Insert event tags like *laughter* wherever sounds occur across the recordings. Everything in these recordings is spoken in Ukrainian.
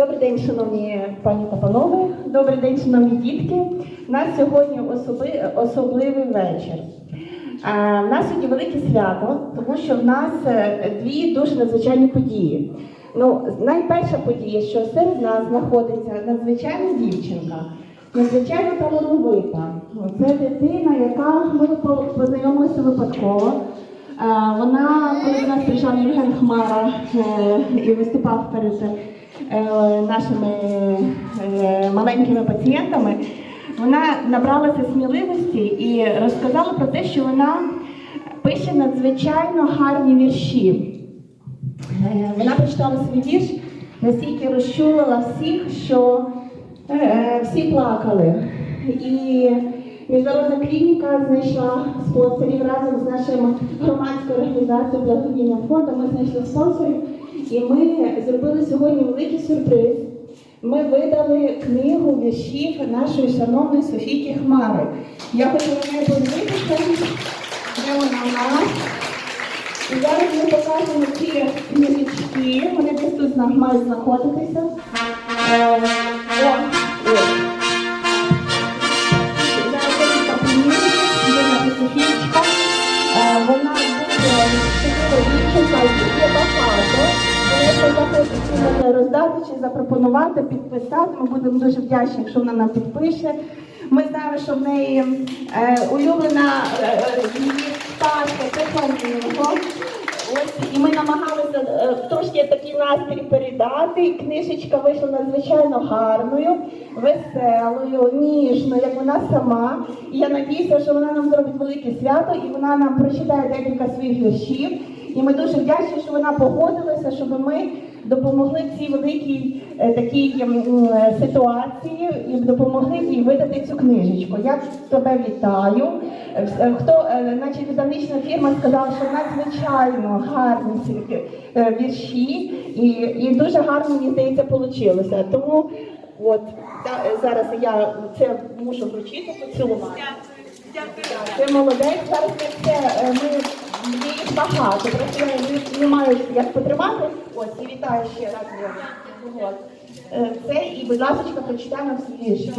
Добрий день, шановні пані та панове. Добрий день, шановні дітки. У нас сьогодні особи, особливий вечір. У нас сьогодні велике свято, тому що в нас е, дві дуже надзвичайні події. Ну, найперша подія, що серед нас знаходиться надзвичайна дівчинка, надзвичайно талановита. Це дитина, яка ми познайомилися випадково. Вона, коли до нас прийшов Євген Хмара е, і виступав перед нашими е, маленькими пацієнтами, вона набралася сміливості і розказала про те, що вона пише надзвичайно гарні вірші. Е, Вона прочитала свій вірш, настільки розчулила всіх, що е, всі плакали. І міжнародна клініка знайшла спонсорів разом з нашим громадською організацією благодійним фондом. Ми знайшли спонсорів, і ми зробили сьогодні великий сюрприз. Ми видали книгу віршів нашої шановної Софійки Хмари. Я хочу на неї подивитися, де вона в нас. І зараз ми покажемо ці книжечки. Вони десь тут мають знаходитися. Роздати чи запропонувати, підписати, ми будемо дуже вдячні, якщо вона нам підпише. Ми знаємо, що в неї е, улюблена е, е, її пташка, це фламінго. Ось і ми намагалися е, трошки такий настрій передати. Книжечка вийшла надзвичайно гарною, веселою, ніжною, як вона сама. І я надіюся, що вона нам зробить велике свято і вона нам прочитає декілька своїх віршів. І ми дуже вдячні, що вона погодилася, щоб ми допомогли в цій великій е, такій е, ситуації і допомогли їй видати цю книжечку. Я тебе вітаю. Е, Хто, е, значить, видавнична фірма сказала, що надзвичайно гарні ці вірші, і, і дуже гарно, мені здається, вийшло. Тому от та- зараз я це мушу вручити, поцілувати. Ти молодець, зараз це ми багато. Просто не, не маю як потримати. Ось і вітаю ще раз. Е, Це і, будь ласка, прочитаємо всі вірші.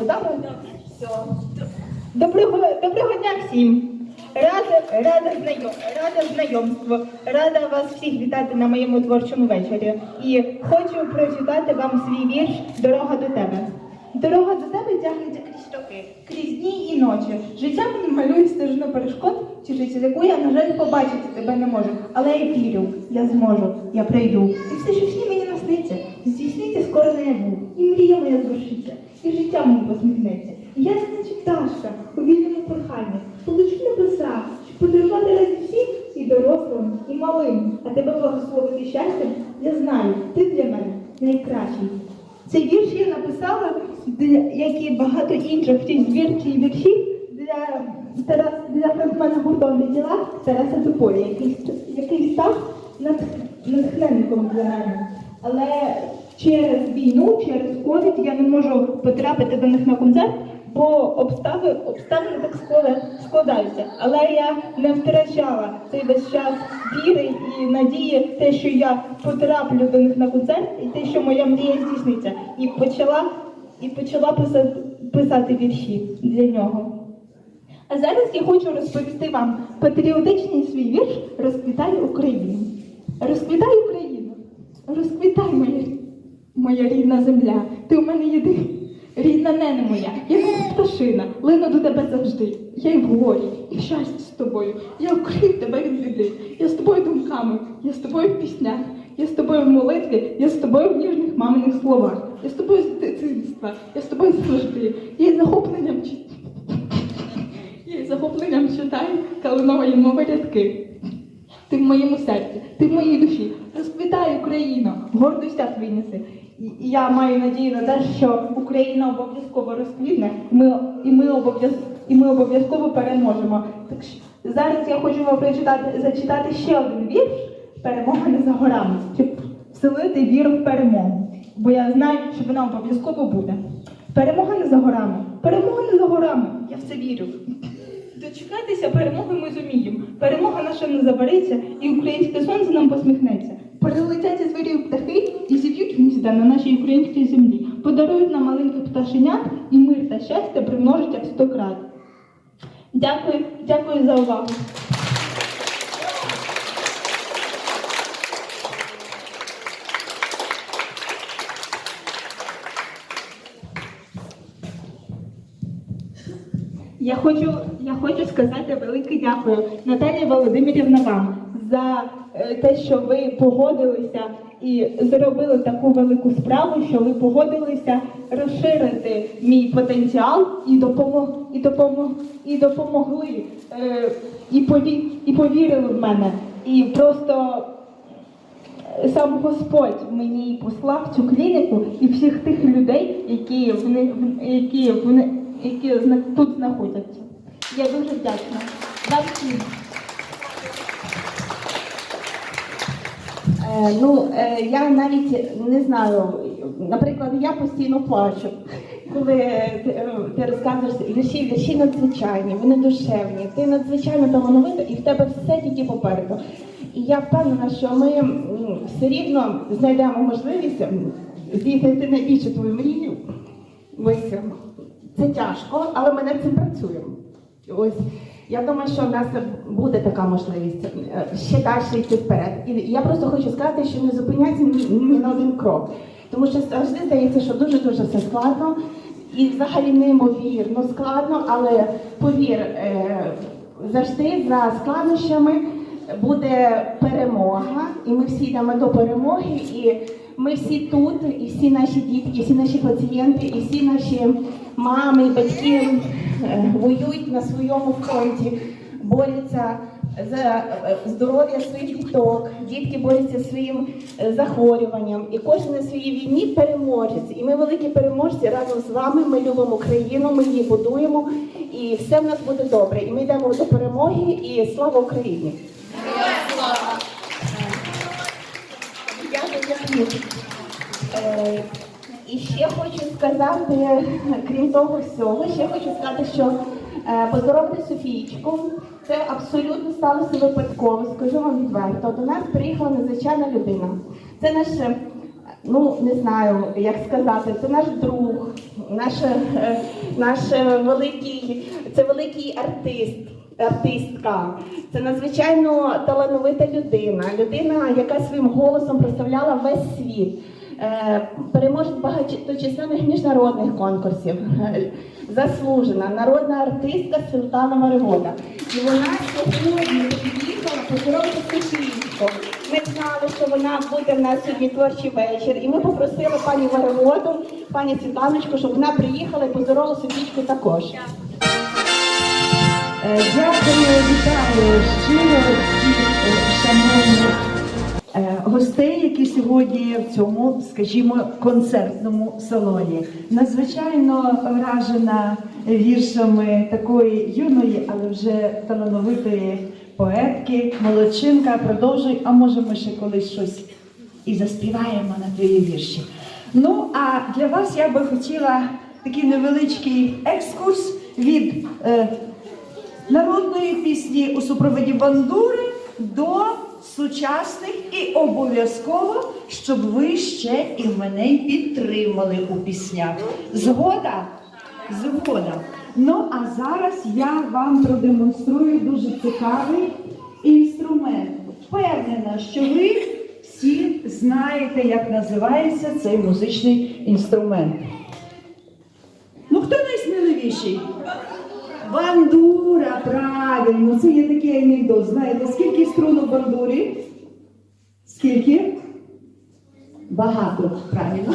Добре? Доброго, дня всім! Рада, рада, знайом, рада знайомству, рада вас всіх вітати на моєму творчому вечорі. І хочу прочитати вам свій вірш Дорога до тебе. Дорога до тебе крізь роки, крізь дні і ночі. Життя мені малює стежину перешкод, життя яку я, на жаль, побачити тебе не можу. Але я вірю, я зможу, я прийду. І все, що всі мені насниться, здійсниться скоро наяву. І мрія моя звершиться, і життя мені посміхнеться. І я наче пташка у вільному проханні, полечу небеса, щоб подарувати разі всім і дорослим, і малим. А тебе благословити щастям, я знаю, ти для мене найкращий. Цей вірш я написала, як і багато інших цих збірчих віршів для, Тарас, для фронтмена гурту діла Тараса Тополя, який, який став натх- натхненником для мене. Але через війну, через ковід я не можу потрапити до них на концерт, бо обстави, обставини так складаються. Але я не втрачала цей весь час віри і надії, те, що я потраплю до них на концерт, і те, що моя мрія здійсниться. І почала, і почала писати, писати вірші для нього. А зараз я хочу розповісти вам патріотичний свій вірш Розквітай Україну. Розквітай Україну, розквітай моя, моя рідна земля. Ти у мене єдина, рідна нене моя, як пташина, лину до тебе завжди. Я і в горі, і в щасті з тобою. Я укрив тебе від біди. Я з тобою думками, я з тобою в піснях, я з тобою в молитві, я з тобою в ніжних маминих словах. Я з тобою з дитинства, я з тобою завжди. Я із захопленням читаю. Я із захопленням читаю калинової мови рядки. Ти в моєму серці, ти в моїй душі. Розквітай Україно, гордостя твій неси. Я маю надію на те, що Україна обов'язково розквітне, ми, і, ми обов'язково переможемо. Так що зараз я хочу вам прочитати, зачитати ще один вірш Перемога не за горами, щоб вселити віру в перемогу. Бо я знаю, що вона обов'язково буде. Перемога не за горами, перемога не за горами. Я в це вірю. Дочекатися перемоги ми зуміємо. Перемога наша не забереться, і українське сонце нам посміхнеться. Перелетять звірів птахи і зів'ють гнізда на нашій українській землі подарують нам маленьких пташенят і мир та щастя примножить як сто крат. Дякую, дякую за увагу. Я хочу, я хочу сказати велике дякую Наталія Володимирівна вам за е, те, що ви погодилися і зробили таку велику справу, що ви погодилися розширити мій потенціал і допомог, і допомог, і допомогли, е, і, пові, і повірили в мене. І просто сам Господь мені послав цю клініку і всіх тих людей, які в які в які тут знаходяться. Я дуже вдячна. Всім. Е, ну, е, я навіть не знаю, наприклад, я постійно плачу, коли е, ти, е, розказуєш вірші, вірші надзвичайні, вони душевні, ти надзвичайно талановита і в тебе все тільки попереду. І я впевнена, що ми все рівно знайдемо можливість здійснити найбільшу твою мрію. Ось це тяжко, але ми над цим працюємо. Ось я думаю, що в нас буде така можливість е, ще далі йти вперед. І я просто хочу сказати, що не зупиняйся ні, ні на один крок. Тому що завжди здається, що дуже дуже все складно і взагалі неймовірно складно, але повір, е, завжди за складнощами буде перемога, і ми всі йдемо до перемоги. І ми всі тут, і всі наші дітки, і всі наші пацієнти, і всі наші мами, і батьки е, воюють на своєму фронті, борються за е, здоров'я своїх діток, дітки борються зі своїм е, захворюванням. І кожен на своїй війні переможець. І ми великі переможці разом з вами. Ми любимо Україну, ми її будуємо, і все в нас буде добре. І ми йдемо до перемоги. І слава Україні! Е, І ще хочу сказати, крім того всього, ще хочу сказати, що е, поздоровити Софійчку це абсолютно сталося випадково. Скажу вам відверто. До нас приїхала надзвичайна людина. Це наш, е, ну не знаю, як сказати, це наш друг, наш, наш великий, це великий артист артистка. Це надзвичайно талановита людина, людина, яка своїм голосом прославляла весь світ. Е, Переможець багаточисленних міжнародних конкурсів, *laughs* заслужена народна артистка Світлана Маригода. І вона сьогодні приїхала поздоровити Софійську. Ми знали, що вона буде в нас сьогодні творчий вечір. І ми попросили пані Маригоду, пані Світланочку, щоб вона приїхала і поздоровила Софійську також. Е, Дякую, вітаю щиро всіх е, шановних е, гостей, які сьогодні в цьому, скажімо, концертному салоні. Надзвичайно вражена віршами такої юної, але вже талановитої поетки, молодчинка. Продовжуй, а може ми ще колись щось і заспіваємо на твої вірші. Ну, а для вас я би хотіла такий невеличкий екскурс від. Народної пісні у супроводі бандури до сучасних і обов'язково, щоб ви ще і мене підтримали у піснях. Згода? Згода. Ну а зараз я вам продемонструю дуже цікавий інструмент. Впевнена, що ви всі знаєте, як називається цей музичний інструмент. Ну, хто найсміливіший? Бандура, правильно, це є такий анекдот. Знаєте, скільки струн у бандурі? Скільки? Багато, правильно.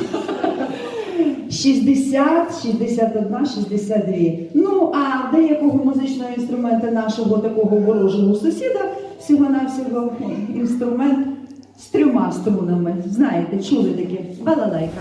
60, 61, 62. Ну, а деякого музичного інструмента нашого такого ворожого сусіда всього-навсього інструмент з трьома струнами. Знаєте, чули таке? Балалайка.